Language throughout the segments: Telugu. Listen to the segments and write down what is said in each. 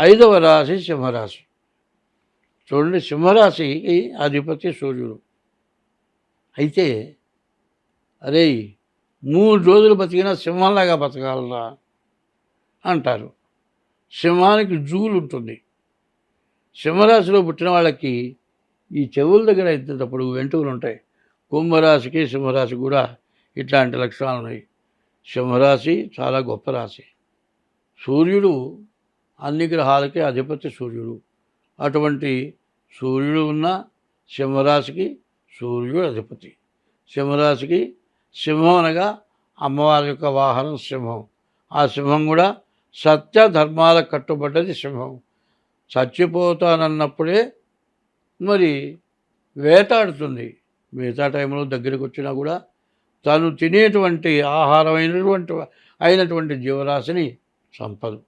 ఐదవ రాశి సింహరాశి. చూడండి సింహరాశికి అధిపతి సూర్యుడు. అయితే అరే మూడు రోజులు బతికినా సింహంలాగా బతకాలరా? అంటారు. సింహానికి జూలు ఉంటుంది. సింహరాశిలో పుట్టిన వాళ్ళకి ఈ చెవుల దగ్గర ఎత్తేటప్పుడు వెంట్రుకలు ఉంటాయి. కుంభరాశికి సింహరాశి కూడా ఇట్లాంటి లక్షణాలు ఉన్నాయి. సింహరాశి చాలా గొప్ప రాశి. సూర్యుడు అన్ని గ్రహాలకి అధిపతి సూర్యుడు. అటువంటి సూర్యుడు ఉన్న సింహరాశికి సూర్యుడు అధిపతి. సింహరాశికి సింహం అనగా అమ్మవారి యొక్క వాహనం సింహం. ఆ సింహం కూడా సత్య ధర్మాలకు కట్టుబడ్డది సింహం. చచ్చిపోతానన్నప్పుడే మరి వేటాడుతుంది. మిగతా టైంలో దగ్గరికి వచ్చినా కూడా తను తినేటువంటి ఆహారమైనటువంటి అయినటువంటి జీవరాశిని చంపదు.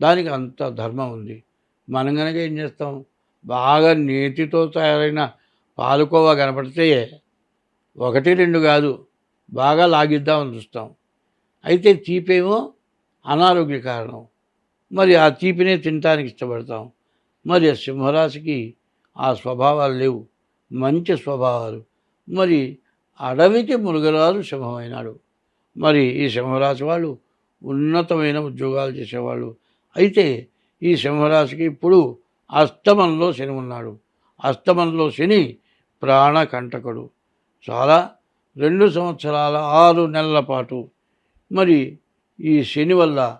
దానికి అంత ధర్మం ఉంది. మనం కనుక ఏం చేస్తాం? బాగా నేతితో తయారైన పాలుకోవా కనపడితే ఒకటి రెండు కాదు బాగా లాగిద్దామని చూస్తాం. అయితే తీపేమో అనారోగ్య కారణం. మరి ఆ తీపినే తినటానికి ఇష్టపడతాం. మరి ఆ సింహరాశికి ఆ స్వభావాలు లేవు. మంచి స్వభావాలు. మరి అడవికి మురుగరాజు సింహమైనాడు మరి ఈ సింహరాశి వాళ్ళు ఉన్నతమైన ఉద్యోగాలు చేసేవాళ్ళు. అయితే ఈ సింహరాశికి ఇప్పుడు అస్తమంలో శని ఉన్నాడు. అస్తమంలో శని ప్రాణకంటకుడు. చాలా రెండు సంవత్సరాల ఆరు నెలల పాటు. మరి ఈ శని వల్ల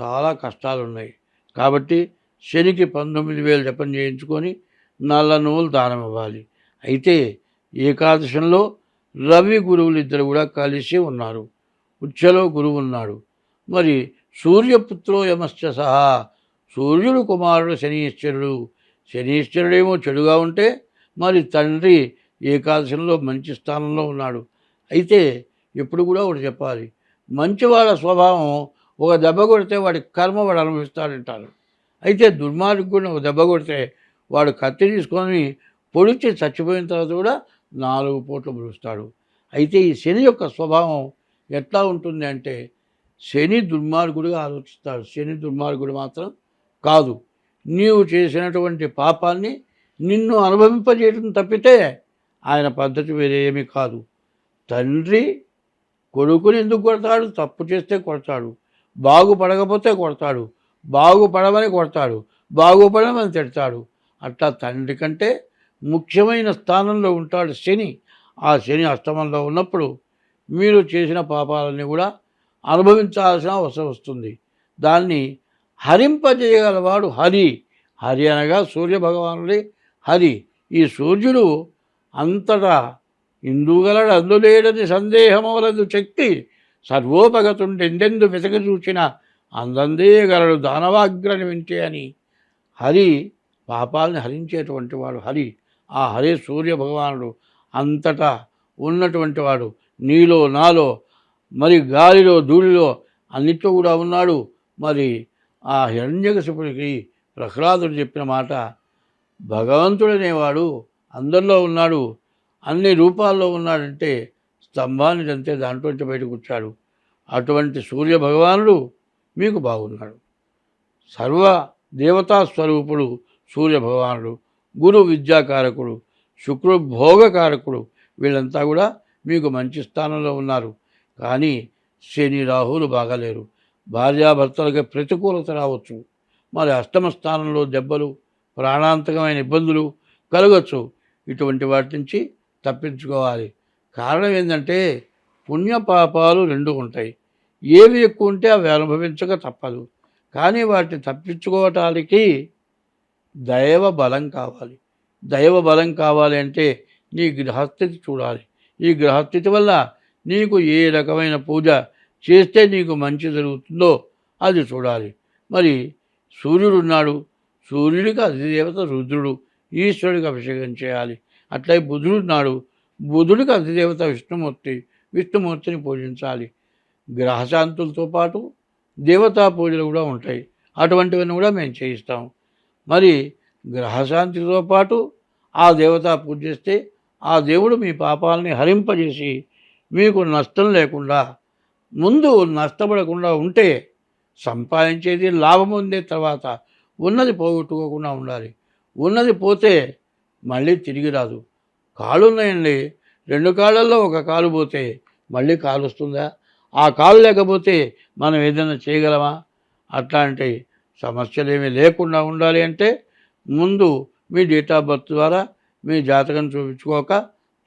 చాలా కష్టాలు ఉన్నాయి కాబట్టి శనికి పంతొమ్మిది వేలు జపం చేయించుకొని నల్ల నువ్వులు దానం ఇవ్వాలి. అయితే ఏకాదశంలో రవి గురువులు ఇద్దరు కూడా కలిసి ఉన్నారు. ఉచ్చలో గురువు ఉన్నాడు. మరి సూర్యపుత్రో యమశ్చ సహా సూర్యుడు కుమారుడు శనీశ్వరుడు. శనీశ్వరుడేమో చెడుగా ఉంటే మరి తండ్రి ఏకాదశంలో మంచి స్థానంలో ఉన్నాడు. అయితే ఎప్పుడు కూడా ఒకటి చెప్పాలి మంచివాళ్ళ స్వభావం ఒక దెబ్బ కొడితే వాడి కర్మ వాడు అనుభవిస్తాడంటారు. అయితే దుర్మార్గుడిని ఒక దెబ్బ కొడితే వాడు కత్తి తీసుకొని పొడిచి చచ్చిపోయిన తర్వాత కూడా నాలుగు పూట్లు పిలుస్తాడు అయితే ఈ శని యొక్క స్వభావం ఎట్లా ఉంటుంది అంటే శని దుర్మార్గుడిగా ఆలోచిస్తాడు శని దుర్మార్గుడు మాత్రం కాదు. నీవు చేసినటువంటి పాపాన్ని నిన్ను అనుభవింపజేయడం తప్పితే ఆయన పద్ధతి వేరే ఏమీ కాదు. తండ్రి కొడుకుని ఎందుకు కొడతాడు? తప్పు చేస్తే కొడతాడు. బాగుపడకపోతే కొడతాడు. బాగుపడమని కొడతాడు. బాగుపడమని తిడతాడు. అట్లా తండ్రి కంటే ముఖ్యమైన స్థానంలో ఉంటాడు శని. ఆ శని అష్టమంలో ఉన్నప్పుడు మీరు చేసిన పాపాలన్నీ కూడా అనుభవించాల్సిన అవసరం వస్తుంది. దాన్ని హరింపజేయగలవాడు హరి. హరి అనగా సూర్యభగవానుడే హరి. ఈ సూర్యుడు అంతటా ఇందుగలడు అందులేడని సందేహమవలదు శక్తి. సర్వోపగతుండెందెందు వెతక చూచిన అందందే గలడు దానవాగ్రని వింటే అని. హరి పాపాలని హరించేటువంటి వాడు హరి. ఆ హరి సూర్య భగవానుడు అంతటా ఉన్నటువంటి వాడు. నీలో నాలో మరి గాలిలో ధూళిలో అన్నిట్లో కూడా ఉన్నాడు. మరి ఆ హిరణ్యకశిపుడికి ప్రహ్లాదుడు చెప్పిన మాట భగవంతుడనేవాడు అందరిలో ఉన్నాడు. అన్ని రూపాల్లో ఉన్నాడంటే స్తంభాన్ని తంతే దాంట్లోంచి బయటకు వచ్చాడు. అటువంటి సూర్య భగవానుడు మీకు బాగున్నాడు. సర్వ దేవతా స్వరూపుడు సూర్య భగవానుడు గురు విద్యాకారకుడు శుక్రు భోగకారకుడు వీళ్ళంతా కూడా మీకు మంచి స్థానంలో ఉన్నారు. కానీ శని రాహులు బాగలేరు. భార్యాభర్తలకి ప్రతికూలత రావచ్చు. మరి అష్టమ స్థానంలో దెబ్బలు ప్రాణాంతకమైన ఇబ్బందులు కలగచ్చు. ఇటువంటి వాటి నుంచి తప్పించుకోవాలి. కారణం ఏంటంటే పుణ్యపాపాలు రెండు ఉంటాయి. ఏవి ఎక్కువ ఉంటే అవి అనుభవించక తప్పదు. కానీ వాటిని తప్పించుకోవటానికి దైవ బలం కావాలి. దైవ బలం కావాలి అంటే నీ గ్రహస్థితి చూడాలి. ఈ గ్రహస్థితి వల్ల నీకు ఏ రకమైన పూజ చేస్తే నీకు మంచి జరుగుతుందో అది చూడాలి. మరి సూర్యుడు ఉన్నాడు సూర్యుడికి అధిదేవత రుద్రుడు. ఈశ్వరుడికి అభిషేకం చేయాలి. అట్లే బుధుడు ఉన్నాడు బుధుడికి అధిదేవత విష్ణుమూర్తి. విష్ణుమూర్తిని పూజించాలి. గ్రహశాంతులతో పాటు దేవతా పూజలు కూడా ఉంటాయి. అటువంటివన్నీ కూడా మేము చేయిస్తాం. మరి గ్రహశాంతితో పాటు ఆ దేవత పూజ చేస్తే ఆ దేవుడు మీ పాపాలని హరింపజేసి మీకు నష్టం లేకుండా ముందు నష్టపడకుండా ఉంటే సంపాదించేది లాభం ఉంది తర్వాత ఉన్నది పోగొట్టుకోకుండా ఉండాలి. ఉన్నది పోతే మళ్ళీ తిరిగి రాదు. కాళ్ళు ఉన్నాయండి. రెండు కాళ్ళల్లో ఒక కాలు పోతే మళ్ళీ కాలు వస్తుందా? ఆ కాలు లేకపోతే మనం ఏదైనా చేయగలమా? అట్లాంటి సమస్యలు ఏమీ లేకుండా ఉండాలి అంటే ముందు మీ డేట్ ఆఫ్ బర్త్ ద్వారా మీ జాతకం చూపించుకోక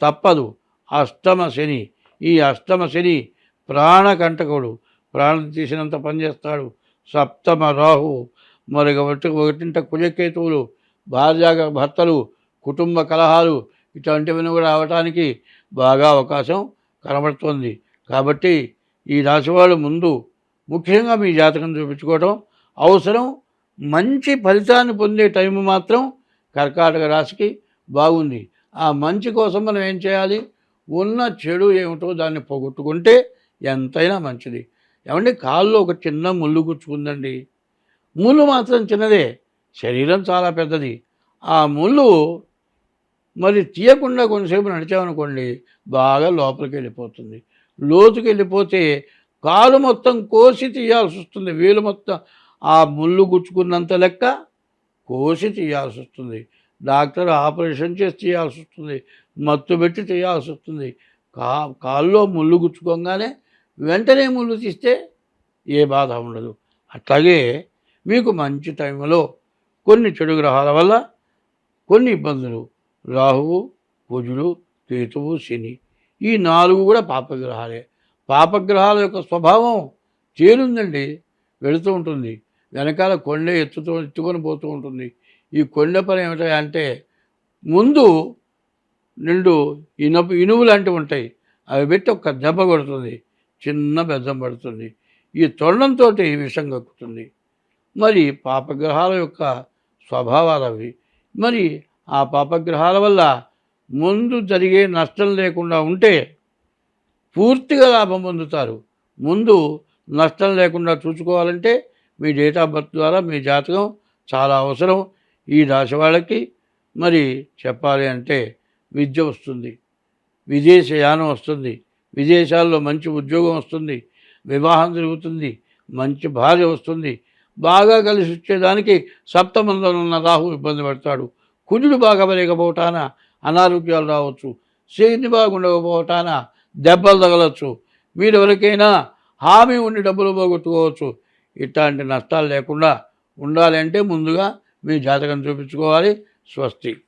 తప్పదు. అష్టమ శని ఈ అష్టమ శని ప్రాణకంటకుడు. ప్రాణం తీసినంత పనిచేస్తాడు సప్తమ రాహు. మరి ఒకటి ఒకటింట కుజకేతువులు భార్య భర్తలు కుటుంబ కలహాలు ఇటువంటివన్నీ కూడా అవటానికి బాగా అవకాశం కనబడుతోంది. కాబట్టి ఈ రాశివాళ్ళు ముందు ముఖ్యంగా మీ జాతకం చూపించుకోవడం అవసరం. మంచి ఫలితాన్ని పొందే టైం మాత్రం కర్కాటక రాశికి బాగుంది. ఆ మంచి కోసం మనం ఏం చేయాలి? ఉన్న చెడు ఏమిటో దాన్ని పోగొట్టుకుంటే ఎంతైనా మంచిది. ఏమండి? కాల్లో ఒక చిన్న ముళ్ళు గుచ్చుకుందండి. ముళ్ళు మాత్రం చిన్నదే. శరీరం చాలా పెద్దది. ఆ ముళ్ళు మరి తీయకుండా కొంతసేపు నడిచామనుకోండి బాగా లోపలికి వెళ్ళిపోతుంది లోతుకి వెళ్ళిపోతే కాలు మొత్తం కోసి తీయాల్సి వస్తుంది. వేలు మొత్తం ఆ ముళ్ళు గుచ్చుకున్నంత లెక్క కోసి తీయాల్సి వస్తుంది. డాక్టర్ ఆపరేషన్ చేసి చేయాల్సి వస్తుంది మత్తు పెట్టి తీయాల్సి వస్తుంది. కా కాల్లో ముళ్ళు గుచ్చుకోగానే వెంటనే ముళ్ళు తీస్తే ఏ బాధ ఉండదు. అట్లాగే మీకు మంచి టైంలో కొన్ని చెడు గ్రహాల వల్ల కొన్ని ఇబ్బందులు రాహువు కుజుడు కేతువు శని ఈ నాలుగు కూడా పాపగ్రహాలే. పాపగ్రహాల యొక్క స్వభావం చేరుందండి వెళుతూ ఉంటుంది. వెనకాల కొండ ఎత్తుతో ఎత్తుకొని పోతూ ఉంటుంది. ఈ కొండ పని ఏమిటంటే అంటే ముందు నిండు ఇనుపు ఇనుము లాంటివి ఉంటాయి. అవి పెట్టి ఒక దెబ్బ కొడుతుంది. చిన్న బెద్దం పడుతుంది. ఈ తొండంతో విషం కక్కుతుంది. మరి పాపగ్రహాల యొక్క స్వభావాలు అవి. మరి ఆ పాపగ్రహాల వల్ల ముందు జరిగే నష్టం లేకుండా ఉంటే పూర్తిగా లాభం పొందుతారు. ముందు నష్టం లేకుండా చూసుకోవాలంటే మీ డేట్ ఆఫ్ బర్త్ ద్వారా మీ జాతకం చాలా అవసరం. ఈ రాశి వాళ్ళకి మరి చెప్పాలి అంటే విద్య వస్తుంది. విదేశయానం వస్తుంది. విదేశాల్లో మంచి ఉద్యోగం వస్తుంది. వివాహం జరుగుతుంది. మంచి భార్య వస్తుంది. బాగా కలిసి వచ్చేదానికి సప్తమంలో ఉన్న రాహు ఇబ్బంది పడతాడు. కుజుడు బాగా లేకపోవటాన అనారోగ్యాలు రావచ్చు. శని బాగుండకపోవటాన దెబ్బలు తగలచ్చు. మీరు ఎవరికైనా హామీ ఉండి డబ్బులు పోగొట్టుకోవచ్చు. ఇట్లాంటి నష్టాలు లేకుండా ఉండాలి అంటే ముందుగా మీ జాతకం చూపించుకోవాలి. స్వస్తి.